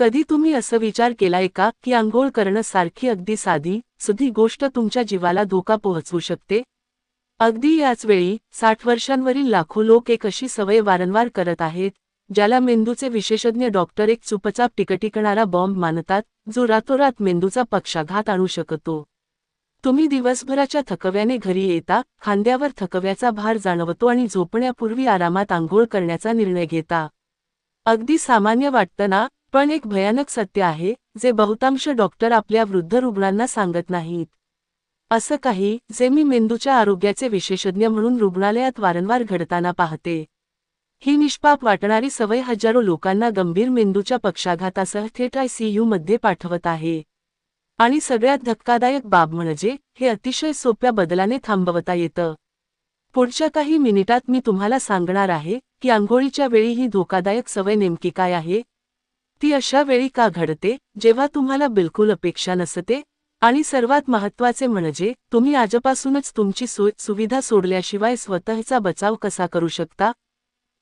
कधी तुम्ही असं विचार केलाय का की आंघोळ करणं सारखी अगदी साधी सुधी गोष्ट तुमच्या जीवाला धोका पोहोचवू शकते? अगदी याच वेळी साठ वर्षांवरील लाखो लोक एक अशी सवय वारंवार करत आहेत ज्याला मेंदूचे विशेषज्ञ डॉक्टर एक चुपचाप टिकटिकणारा बॉम्ब मानतात जो रातोरात मेंदूचा पक्षाघात आणू शकतो. तुम्ही दिवसभराच्या थकव्याने घरी येता खांद्यावर थकव्याचा भार जाणवतो आणि झोपण्यापूर्वी आरामात आंघोळ करण्याचा निर्णय घेता. अगदी सामान्य वाटतं ना पण एक भयानक सत्य आहे जे बहुतांश डॉक्टर आपल्या वृद्ध रुग्णांना सांगत नाहीत. असं काही जे मी मेंदूच्या आरोग्याचे विशेषज्ञ म्हणून रुग्णालयात वारंवार घडताना पाहते. ही निष्पाप वाटणारी सवय हजारो लोकांना गंभीर मेंदूच्या पक्षाघातासह थेट आयसीयू मध्ये पाठवत आहे. आणि सगळ्यात धक्कादायक बाब म्हणजे हे अतिशय सोप्या बदलाने थांबवता येतं. पुढच्या काही मिनिटात मी तुम्हाला सांगणार आहे की आंघोळीच्या वेळी ही धोकादायक सवय नेमकी काय आहे ती अशा वेळी का घडते जेव्हा तुम्हाला बिलकुल अपेक्षा नसते? आणि सर्वात महत्त्वाचे म्हणजे तुम्ही आजपासूनच तुमची सोय सुविधा सोडल्याशिवाय स्वतःचा बचाव कसा करू शकता?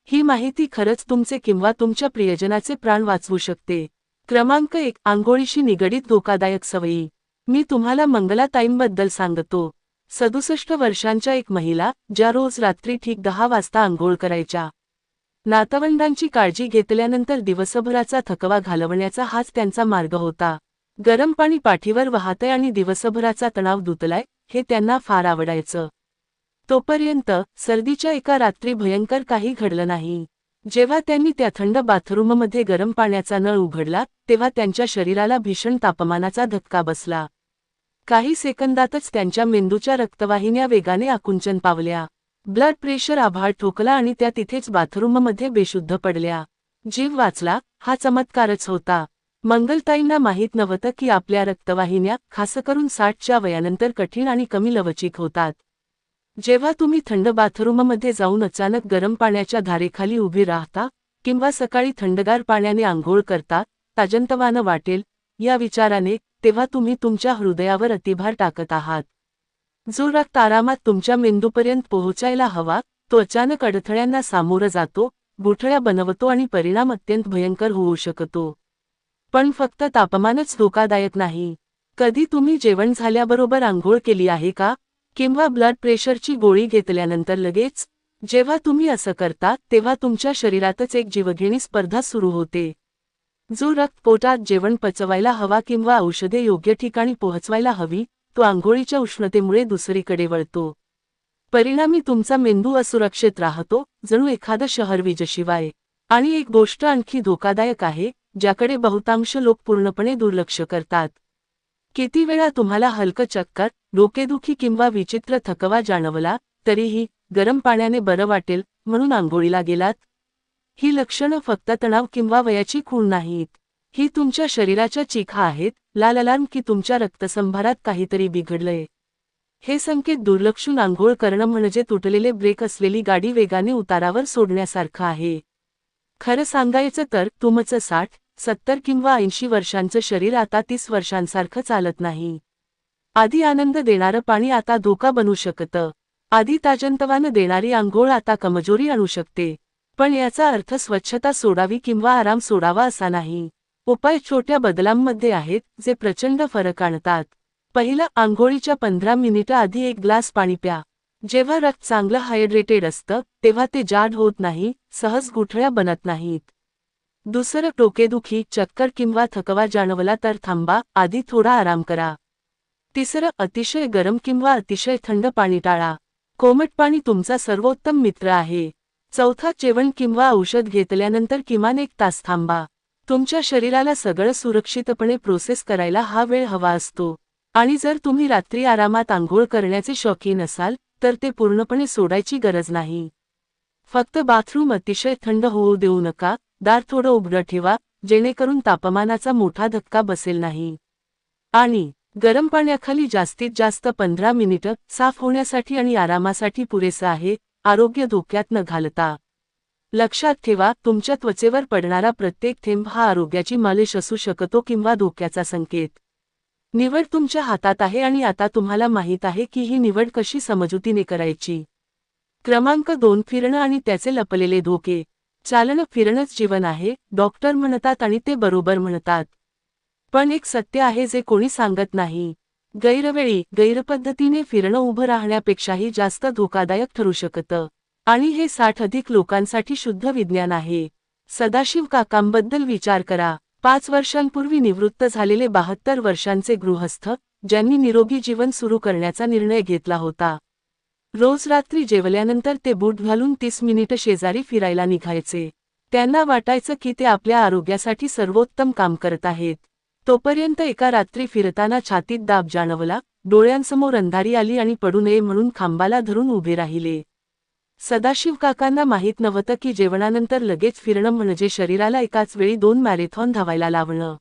ही माहिती खरंच तुमचे किंवा तुमच्या प्रियजनाचे प्राण वाचवू शकते. क्रमांक एक आंघोळीशी निगडीत धोकादायक सवयी. मी तुम्हाला मंगला ताईंबद्दल सांगतो. सदुसष्ट वर्षांच्या एक महिला ज्या रोज रात्री ठीक दहा वाजता आंघोळ करायच्या. नातवंडांची काळजी घेतल्यानंतर दिवसभराचा थकवा घालवण्याचा हाच त्यांचा मार्ग होता. गरम पाणी पाठीवर वाहतय आणि दिवसभराचा तणाव दुतलाय हे त्यांना फार आवडायचं. तोपर्यंत सर्दीच्या एका रात्री भयंकर काही घडलं नाही. जेव्हा त्यांनी त्या थंड बाथरूममध्ये गरम पाण्याचा नळ उघडला तेव्हा त्यांच्या शरीराला भीषण तापमानाचा धक्का बसला. काही सेकंदातच त्यांच्या मेंदूच्या रक्तवाहिन्या वेगाने आकुंचन पावल्या. ब्लड प्रेशर आभाळ ठोकला आणि त्या तिथेच बाथरूममध्ये बेशुद्ध पडल्या. जीव वाचला हा चमत्कारच होता. मंगलताईंना माहीत नव्हतं की आपल्या रक्तवाहिन्या खास करून साठच्या वयानंतर कठीण आणि कमी लवचिक होतात. जेव्हा तुम्ही थंड बाथरूममध्ये जाऊन अचानक गरम पाण्याच्या धारेखाली उभी राहता किंवा सकाळी थंडगार पाण्याने आंघोळ करता ताजंतवानं वाटेल या विचाराने तेव्हा तुम्ही तुमच्या हृदयावर अतिभार टाकत आहात. जो रक्त आरामात तुमच्या मेंदूपर्यंत पोहोचायला हवा तो अचानक अडथळ्यांना सामोरं जातो गुठळ्या बनवतो आणि परिणाम अत्यंत भयंकर होऊ शकतो. पण फक्त तापमानच धोकादायक नाही. कधी तुम्ही जेवण झाल्याबरोबर आंघोळ केली आहे का? किंवा ब्लड प्रेशरची गोळी घेतल्यानंतर लगेच? जेव्हा तुम्ही असं करता तेव्हा तुमच्या शरीरातच एक जीवघेणी स्पर्धा सुरू होते. जो रक्त पोटात जेवण पचवायला हवा किंवा औषधे योग्य ठिकाणी पोहोचवायला हवी तो आंघोळीच्या उष्णतेमुळे दुसरीकडे वळतो. परिणामी तुमचा मेंदू असुरक्षित राहतो जणू एखादं शहर विजशिवाय. आणि एक गोष्ट आणखी धोकादायक आहे ज्याकडे बहुतांश लोक पूर्णपणे दुर्लक्ष करतात. किती वेळा तुम्हाला हलकं चक्कर डोकेदुखी किंवा विचित्र थकवा जाणवला तरीही गरम पाण्याने बरं वाटेल म्हणून आंघोळीला गेलात? ही लक्षणं फक्त तणाव किंवा वयाची खूण नाहीत. ही तुमच्या शरीराच्या चिखा आहेत लाल अलार्म की तुमच्या रक्तसंभारात काहीतरी बिघडलंय. हे संकेत दुर्लक्षून आंघोळ करणं म्हणजे तुटलेले ब्रेक असलेली गाडी वेगाने उतारावर सोडण्यासारखं आहे. खरं सांगायचं तर तुमचं साठ सत्तर किंवा ऐंशी वर्षांचं शरीर आता तीस वर्षांसारखं चालत नाही. आधी आनंद देणारं पाणी आता धोका बनू शकतं. आधी ताजंतवानं देणारी आंघोळ आता कमजोरी आणू शकते. पण याचा अर्थ स्वच्छता सोडावी किंवा आराम सोडावा असा नाही. उपाय छोट्या बदलांमध्ये आहेत जे प्रचंड फरक आणतात. पहिलं आंघोळीच्या पंधरा मिनिटं आधी एक ग्लास पाणी प्या. जेव्हा रक्त चांगलं हायड्रेटेड असतं तेव्हा ते जाड होत नाही सहज गुठळ्या बनत नाहीत. दुसरं डोकेदुखी चक्कर किंवा थकवा जाणवला तर थांबा आधी थोडा आराम करा. तिसरं अतिशय गरम किंवा अतिशय थंड पाणी टाळा. कोमट पाणी तुमचा सर्वोत्तम मित्र आहे. चौथा जेवण किंवा औषध घेतल्यानंतर किमान एक तास थांबा. तुमच्या शरीराला सगळं सुरक्षितपणे प्रोसेस करायला हा वेळ हवा असतो. आणि जर तुम्ही रात्री आरामात आंघोळ करण्याचे शौकीन असाल तर ते पूर्णपणे सोडायची गरज नाही. फक्त बाथरूम अतिशय थंड होऊ देऊ नका दार थोडं उघडं ठेवा जेणेकरून तापमानाचा मोठा धक्का बसेल नाही. आणि गरम पाण्याखाली जास्तीत जास्त पंधरा मिनिटं साफ होण्यासाठी आणि आरामासाठी पुरेसं आहे आरोग्य धोक्यात न घालता. लक्षात ठेवा तुमच्या त्वचेवर पडणारा प्रत्येक थेंब हा आरोग्याची मालिश असू शकतो किंवा धोक्याचा संकेत. निवड तुमच्या हातात आहे आणि आता तुम्हाला माहीत आहे की ही निवड कशी समजुतीने करायची. क्रमांक दोन फिरणं आणि त्याचे लपलेले धोके. चालणं फिरणंच जीवन आहे डॉक्टर म्हणतात आणि ते बरोबर म्हणतात. पण एक सत्य आहे जे कोणी सांगत नाही. गैरवेळी गैरपद्धतीने फिरणं उभं राहण्यापेक्षाही जास्त धोकादायक ठरू शकतं. आणि हे साठ अधिक लोकांसाठी शुद्ध विज्ञान आहे. सदाशिव काकांबद्दल विचार करा. पाच वर्षांपूर्वी निवृत्त झालेले बहात्तर वर्षांचे गृहस्थ ज्यांनी निरोगी जीवन सुरू करण्याचा निर्णय घेतला होता. रोज रात्री जेवल्यानंतर ते बूट घालून तीस मिनिटं शेजारी फिरायला निघायचे. त्यांना वाटायचं की ते आपल्या आरोग्यासाठी सर्वोत्तम काम करत आहेत. तोपर्यंत एका रात्री फिरताना छातीत दाब जाणवला डोळ्यांसमोर अंधारी आली आणि पडू नये म्हणून खांबाला धरून उभे राहिले. सदाशिव काकांना माहीत नव्हतं की जेवणानंतर लगेच फिरणं म्हणजे शरीराला एकाच वेळी दोन मॅरेथॉन धावायला लावणं.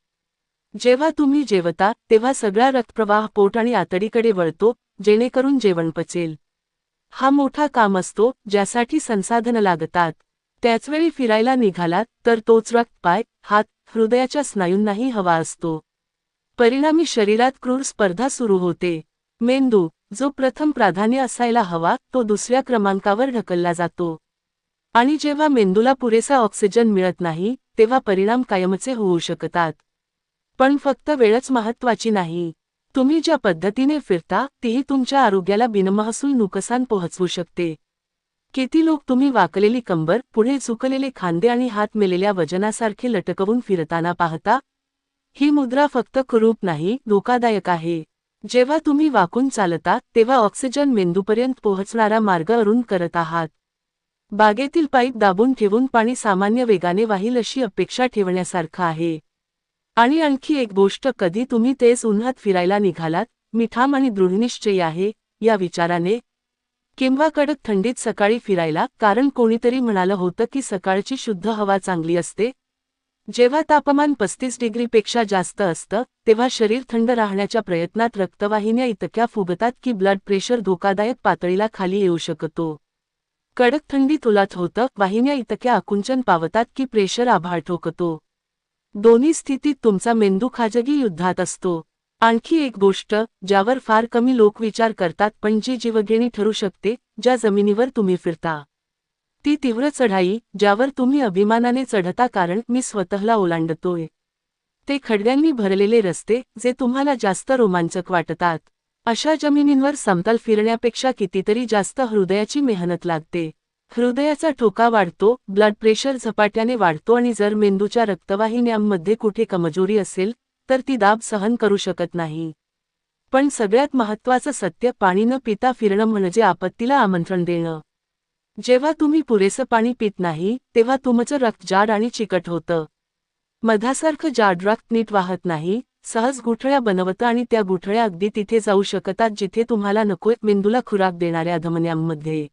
जेव्हा तुम्ही जेवता तेव्हा सगळा रक्तप्रवाह पोट आणि आतडीकडे वळतो जेणेकरून जेवण पचेल. हा मोठा काम असतो ज्यासाठी संसाधनं लागतात. त्याचवेळी फिरायला निघालात तर तोच रक्त पाय हात हृदयाच्या स्नायूंनाही हवा असतो. परिणामी शरीरात क्रूर स्पर्धा सुरू होते. मेंदू जो प्रथम प्राधान्य असायला हवा तो दुसऱ्या क्रमांकावर ढकलला जातो. आणि जेव्हा मेंदूला पुरेसा ऑक्सिजन मिळत नाही तेव्हा परिणाम कायमचे होऊ शकतात. पण फक्त वेळच महत्वाची नाही. तुम्ही ज्या पद्धतीने फिरता तीही तुमच्या आरोग्याला बिनमहसूल नुकसान पोहोचवू शकते. किती लोक तुम्ही वाकलेली कंबर पुढे झुकलेले खांदे आणि हात मेलेल्या वजनासारखे लटकवून फिरताना पाहता? ही मुद्रा फक्त कुरूप नाही धोकादायक आहे. जेव्हा तुम्ही वाकून चालता तेव्हा ऑक्सिजन मेंदूपर्यंत पोहोचणारा मार्ग अरुण करत आहात. बागेतील पाईप दाबून ठेवून पाणी सामान्य वेगाने वाहील अशी अपेक्षा ठेवण्यासारखं आहे. आणि आणखी एक गोष्ट कधी तुम्ही तेच उन्हात फिरायला निघालात मिठाम आणि दृढनिश्चयी आहे या विचाराने? किंवा कडक थंडीत सकाळी फिरायला कारण कोणीतरी म्हणालं होतं की सकाळची शुद्ध हवा चांगली असते जेव्हा तापमान पस्तीस डिग्रीपेक्षा जास्त असतं तेव्हा शरीर थंड राहण्याच्या प्रयत्नात रक्तवाहिन्या इतक्या फुगतात की ब्लड प्रेशर धोकादायक पातळीला खाली येऊ शकतो. कडक थंडीत उलाट होतं वाहिन्या इतक्या आकुंचन पावतात की प्रेशर आभाळ ठोकतो. दोन्ही स्थितीत तुमचा मेंदू खाजगी युद्धात असतो. आणखी एक गोष्ट ज्यावर फार कमी लोक विचार करतात पण जी जीवघेणी ठरू शकते ज्या जमिनीवर तुम्ही फिरता. ती तीव्र चढाई ज्यावर तुम्ही अभिमानाने चढता कारण मी स्वतःला ओलांडतोय. ते खडग्यांनी भरलेले रस्ते जे तुम्हाला जास्त रोमांचक वाटतात. अशा जमिनींवर समतल फिरण्यापेक्षा कितीतरी जास्त हृदयाची मेहनत लागते. हृदयाचा ठोका वाढतो ब्लड प्रेशर झपाट्याने वाढतो आणि जर मेंदूच्या रक्तवाहिन्यांमध्ये कुठे कमजोरी असेल तर ती दाब सहन करू शकत नाही. पण सगळ्यात महत्त्वाचं सत्य पाणी न पिता फिरणं म्हणजे आपत्तीला आमंत्रण देणं. जेव्हा तुम्ही पुरेसं पाणी पित नाही तेव्हा तुमचं रक्त जाड आणि चिकट होतं. मधासारखं जाड रक्त नीट वाहत नाही सहज गुठळ्या बनवतं आणि त्या गुठळ्या अगदी तिथे जाऊ शकतात जिथे तुम्हाला नकोय मेंदूला खुराक देणाऱ्या धमन्यांमध्ये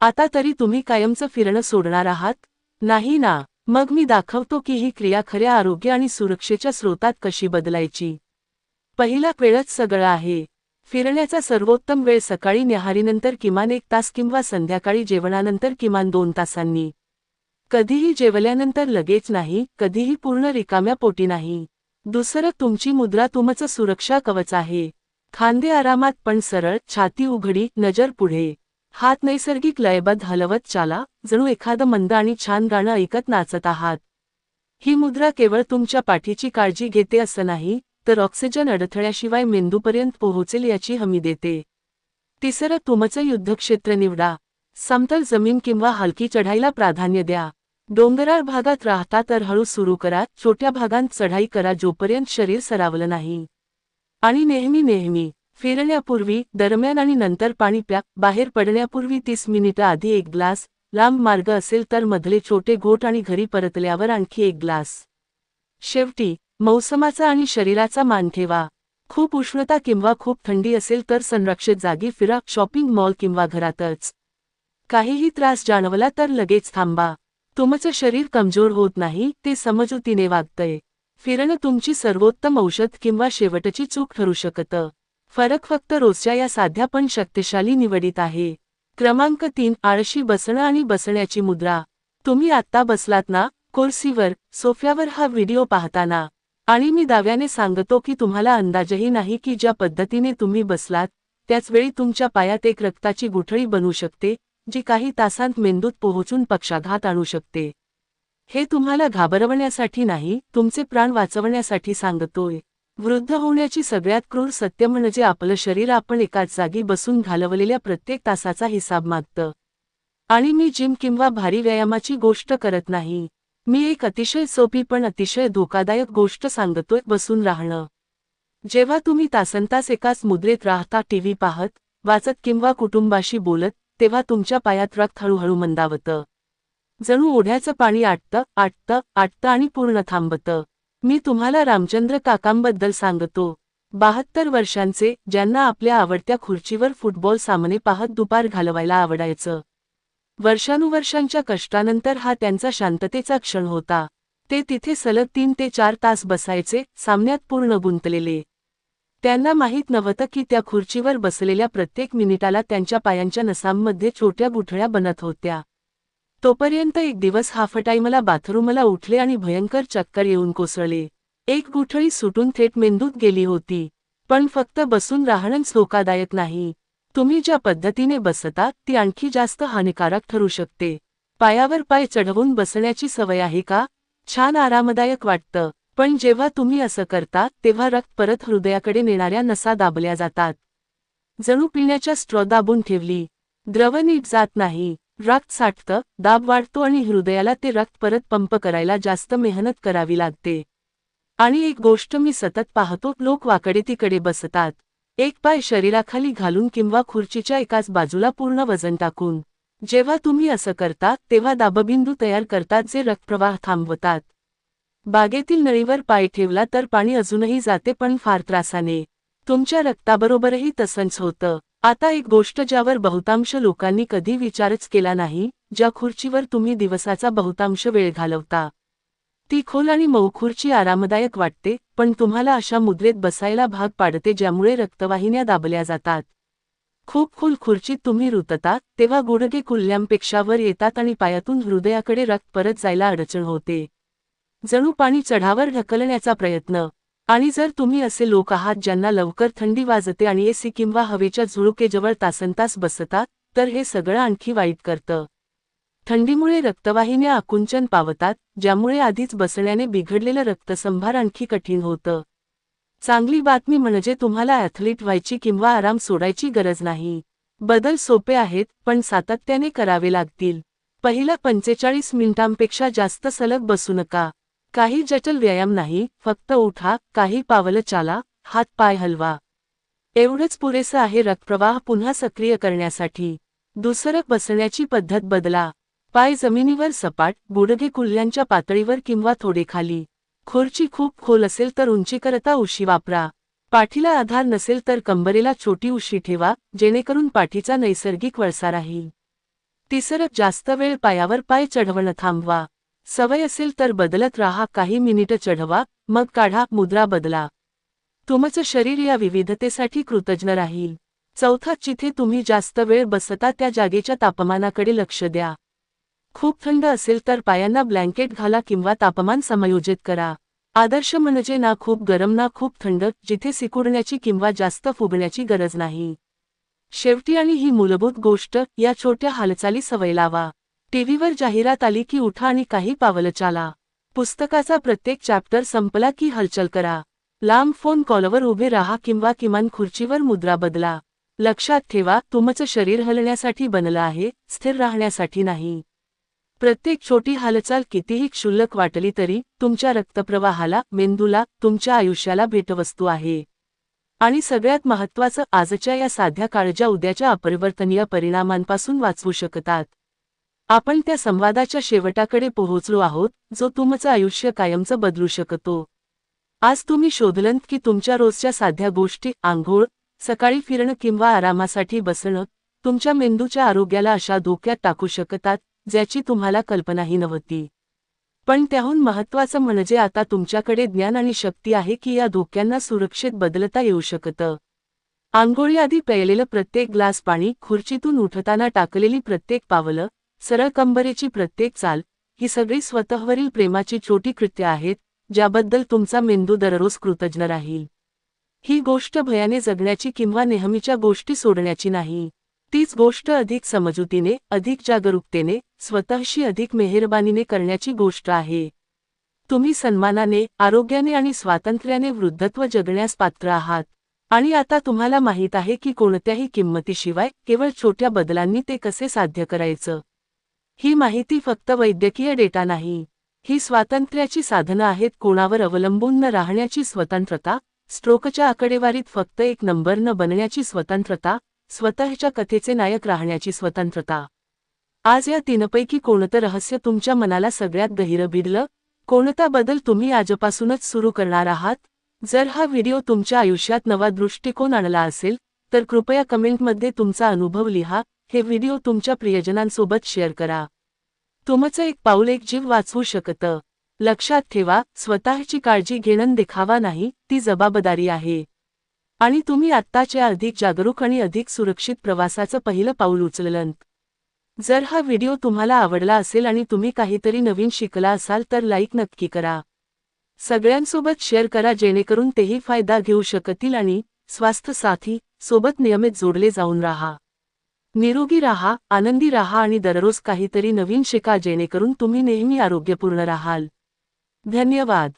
आता तरी तुम्ही कायमचं फिरणं सोडणार आहात? नाही ना. मग मी दाखवतो की ही क्रिया खऱ्या आरोग्य आणि सुरक्षेच्या स्रोतात कशी बदलायची. पहिला वेळच सगळं आहे. फिरण्याचा सर्वोत्तम वेळ सकाळी न्याहारीनंतर किमान एक तास किंवा संध्याकाळी जेवणानंतर किमान दोन तासांनी. कधीही जेवल्यानंतर लगेच नाही कधीही पूर्ण रिकाम्या पोटी नाही. दुसरं तुमची मुद्रा तुमचं सुरक्षा कवच आहे. खांदे आरामात पण सरळ छाती उघडी नजर पुढे. हात नैसर्गिक लयबद्ध हलवत चाला जणू एखादं मंद आणि छान गाणं ऐकत नाचत आहात. ही मुद्रा केवळ तुमच्या पाठीची काळजी घेते असं नाही तर ऑक्सिजन अडथळ्याशिवाय मेंदूपर्यंत पोहोचेल याची हमी देते. तिसरं तुमचं युद्धक्षेत्र निवडा. समतल जमीन किंवा हलकी चढाईला प्राधान्य द्या. डोंगराळ भागात राहता तर हळू सुरू करा छोट्या भागांत चढाई करा जोपर्यंत शरीर सरावलं नाही. आणि नेहमी नेहमी फिरण्यापूर्वी दरम्यान आणि नंतर पाणी प्या बाहेर पडण्यापूर्वी तीस मिनिटं आधी एक ग्लास लांब मार्ग असेल तर मधले छोटे घोट आणि घरी परतल्यावर आणखी एक ग्लास. शेवटी मौसमाचा आणि शरीराचा मान ठेवा. खूप उष्णता किंवा खूप थंडी असेल तर संरक्षित जागी फिरा शॉपिंग मॉल किंवा घरातच. काहीही त्रास जाणवला तर लगेच थांबा. तुमचं शरीर कमजोर होत नाही ते समजुतीने वागतंय. फिरणं तुमची सर्वोत्तम औषध किंवा शेवटची चूक ठरू शकतं. फरक फक्त रोजच्या या साध्या पण शक्तिशाली निवडीत आहे. क्रमांक तीन आळशी बसणं आणि बसण्याची मुद्रा. तुम्ही आत्ता बसलात ना? कोर्सीवर सोफ्यावर हा व्हिडिओ पाहताना. आणि मी दाव्याने सांगतो की तुम्हाला अंदाजही नाही की ज्या पद्धतीने तुम्ही बसलात त्याचवेळी तुमच्या पायात एक रक्ताची गुठळी बनू शकते जी काही तासांत मेंदूत पोहोचून पक्षाघात आणू शकते. हे तुम्हाला घाबरवण्यासाठी नाही तुमचे प्राण वाचवण्यासाठी सांगतोय. वृद्ध होण्याची सगळ्यात क्रूर सत्य म्हणजे आपलं शरीर आपण एकाच जागी बसून घालवलेल्या प्रत्येक तासाचा हिसाब मागतं. आणि मी जिम किंवा भारी व्यायामाची गोष्ट करत नाही. मी एक अतिशय सोपी पण अतिशय धोकादायक गोष्ट सांगतोय बसून राहणं. जेव्हा तुम्ही तासनतास एकाच मुद्रेत राहता टीव्ही पाहत वाचत किंवा कुटुंबाशी बोलत तेव्हा तुमच्या पायात रक्त हळूहळू मंदावतं. जणू ओढ्याचं पाणी आटतं आटतं आटतं आणि पूर्ण थांबतं. मी तुम्हाला रामचंद्र काकांबद्दल सांगतो. बहात्तर वर्षांचे ज्यांना आपल्या आवडत्या खुर्चीवर फुटबॉल सामने पाहत दुपार घालवायला आवडायचं. वर्षानुवर्षांच्या कष्टानंतर हा त्यांचा शांततेचा क्षण होता. ते तिथे सलग तीन ते चार तास बसायचे सामन्यात पूर्ण गुंतलेले. त्यांना माहीत नव्हतं की त्या खुर्चीवर बसलेल्या प्रत्येक मिनिटाला त्यांच्या पायांच्या नसांमध्ये छोट्या गुठळ्या बनत होत्या. तोपर्यंत एक दिवस हाफटाईमला बाथरूमला उठले आणि भयंकर चक्कर येऊन कोसळले. एक गुठळी सुटून थेट मेंदूत गेली होती. पण फक्त बसून राहणंच धोकादायक नाही. तुम्ही ज्या पद्धतीने बसता ती आणखी जास्त हानिकारक ठरू शकते. पायावर पाय चढवून बसण्याची सवय आहे का? छान आरामदायक वाटतं. पण जेव्हा तुम्ही असं करता तेव्हा रक्त परत हृदयाकडे नेणाऱ्या नसा दाबल्या जातात. जणू पिण्याच्या स्ट्रॉ दाबून ठेवली. द्रव नीट जात नाही. रक्त साठतं दाब वाढतो आणि हृदयाला ते रक्त परत पंप करायला जास्त मेहनत करावी लागते. आणि एक गोष्ट मी सतत पाहतो लोक वाकडे तिकडे बसतात. एक पाय शरीराखाली घालून किंवा खुर्चीच्या एकाच बाजूला पूर्ण वजन टाकून. जेव्हा तुम्ही असं करता तेव्हा दाबबिंदू तयार करतात जे रक्तप्रवाह थांबवतात. बागेतील नळीवर पाय ठेवला तर पाणी अजूनही जाते पण फार त्रासाने. तुमच्या रक्ताबरोबरही तसंच होतं. आता एक गोष्ट ज्यावर बहुतांश लोकांनी कधी विचारच केला नाही ज्या खुर्चीवर तुम्ही दिवसाचा बहुतांश वेळ घालवता. ती खोल आणि मऊखुर्ची आरामदायक वाटते पण तुम्हाला अशा मुद्रेत बसायला भाग पाडते ज्यामुळे रक्तवाहिन्या दाबल्या जातात. खूप खोल खुर्चीत तुम्ही रुतता तेव्हा गुडघे कुल्ल्यांपेक्षा वर येतात आणि पायातून हृदयाकडे रक्त परत जायला अडचण होते. जणू पाणी चढावर ढकलण्याचा प्रयत्न. आणि जर तुम्ही असे लोक आहात ज्यांना लवकर थंडी वाजते आणि एसी किंवा हवेच्या झुळुकेजवळ तासनतास बसतात तर हे सगळं आणखी वाईट करतं. थंडीमुळे रक्तवाहिन्या आकुंचन पावतात ज्यामुळे आधीच बसण्याने बिघडलेलं रक्तसंभार आणखी कठीण होतं. चांगली बातमी म्हणजे तुम्हाला ॲथलीट व्हायची किंवा आराम सोडायची गरज नाही. बदल सोपे आहेत पण सातत्याने करावे लागतील. पहिल्या पंचेचाळीस मिनिटांपेक्षा जास्त सलग बसू नका. काही जटल व्यायाम नाही फक्त उठा काही पावलं चाला हात पाय हलवा. एवढंच पुरेसं आहे रक्तप्रवाह पुन्हा सक्रिय करण्यासाठी. दुसरं बसण्याची पद्धत बदला. पाय जमिनीवर सपाट गुडघे कुल्ल्यांच्या पातळीवर किंवा थोडे खाली खुर्ची खूप खोल असेल तर उंचीकरता उशी वापरा. पाठीला आधार नसेल तर कंबरेला छोटी उशी ठेवा जेणेकरून पाठीचा नैसर्गिक वळसा राहील. तिसरं जास्त वेळ पायावर पाय चढवणं थांबवा. सवय असेल तर बदलत राहा काही मिनिटं चढवा मग काढा मुद्रा बदला. तुमचं शरीर या विविधतेसाठी कृतज्ञ राहील. चौथा जिथे तुम्ही जास्त वेळ बसता त्या जागेच्या तापमानाकडे लक्ष द्या. खूप थंड असेल तर पायांना ब्लँकेट घाला किंवा तापमान समायोजित करा. आदर्श म्हणजे ना खूप गरम ना खूप थंड जिथे सिकुडण्याची किंवा जास्त फुगण्याची गरज नाही. शेवटी आणि ही मूलभूत गोष्ट या छोट्या हालचाली सवय लावा. टीव्हीवर जाहिरात आली की उठा आणि काही पावलं चाला. पुस्तकाचा प्रत्येक चॅप्टर संपला की हलचल करा. लांब फोन कॉलवर उभे राहा किंवा किमान खुर्चीवर मुद्रा बदला. लक्षात ठेवा तुमचं शरीर हलण्यासाठी बनलं आहे स्थिर राहण्यासाठी नाही. प्रत्येक छोटी हालचाल कितीही क्षुल्लक वाटली तरी तुमच्या रक्तप्रवाहाला मेंदूला तुमच्या आयुष्याला भेटवस्तू आहे. आणि सगळ्यात महत्त्वाचं आजच्या या साध्या काळज्या उद्याच्या अपरिवर्तनीय परिणामांपासून वाचवू शकतात. आपण त्या संवादाच्या शेवटाकडे पोहोचलो आहोत जो तुमचं आयुष्य कायमचं बदलू शकतो. आज तुम्ही शोधलंत की तुमच्या रोजच्या साध्या गोष्टी आंघोळ सकाळी फिरणं किंवा आरामासाठी बसणं तुमच्या मेंदूच्या आरोग्याला अशा धोक्यात टाकू शकतात ज्याची तुम्हाला कल्पनाही नव्हती. पण त्याहून महत्त्वाचं म्हणजे आता तुमच्याकडे ज्ञान आणि शक्ती आहे की या धोक्यांना सुरक्षित बदलता येऊ शकतं. आंघोळीआधी प्यायलेलं प्रत्येक ग्लास पाणी खुर्चीतून उठताना टाकलेली प्रत्येक पावलं सरळ कंबरेची प्रत्येक चाल ही सगळी स्वतःवरील प्रेमाची छोटी कृत्य आहेत ज्याबद्दल तुमचा मेंदू दररोज कृतज्ञ राहील. ही गोष्ट भयाने जगण्याची किंवा नेहमीच्या गोष्टी सोडण्याची नाही. तीच गोष्ट अधिक समजुतीने अधिक जागरूकतेने स्वतःशी अधिक मेहरबानीने करण्याची गोष्ट आहे. तुम्ही सन्मानाने आरोग्याने आणि स्वातंत्र्याने वृद्धत्व जगण्यास पात्र आहात. आणि आता तुम्हाला माहीत आहे की कोणत्याही किंमतीशिवाय केवळ छोट्या बदलांनी ते कसे साध्य करायचं. ही माहिती फक्त वैद्यकीय डेटा नाही. ही स्वातंत्र्याची साधनं आहेत कोणावर अवलंबून न राहण्याची स्वतंत्रता स्ट्रोकच्या आकडेवारीत फक्त एक नंबर न बनण्याची स्वतंत्रता स्वतःच्या कथेचे नायक राहण्याची स्वतंत्रता. आज या तीनपैकी कोणतं रहस्य तुमच्या मनाला सगळ्यात गहिरं भिडलं? कोणता बदल तुम्ही आजपासूनच सुरू करणार आहात? जर हा व्हिडिओ तुमच्या आयुष्यात नवा दृष्टिकोन आणला असेल तर कृपया कमेंटमध्ये तुमचा अनुभव लिहा हे व्हिडिओ तुमच्या प्रियजनांसोबत शेअर करा. तुमचं एक पाऊल एक जीव वाचवू शकतं. लक्षात ठेवा स्वतःची काळजी घेणं देखावा नाही ती जबाबदारी आहे. आणि तुम्ही आत्ताच्या अधिक जागरूक आणि अधिक सुरक्षित प्रवासाचं पहिलं पाऊल उचललं. जर हा व्हिडिओ तुम्हाला आवडला असेल आणि तुम्ही काहीतरी नवीन शिकला असाल तर लाईक नक्की करा. सगळ्यांसोबत शेअर करा जेणेकरून तेही फायदा घेऊ शकतील आणि स्वास्थ्य साथी सोबत नियमित जोडले जाऊन राहा. निरोगी राहा आनंदी राहा आणि दररोज काहीतरी नवीन शिका जेणेकरून तुम्ही नेहमी आरोग्यपूर्ण राहाल. धन्यवाद.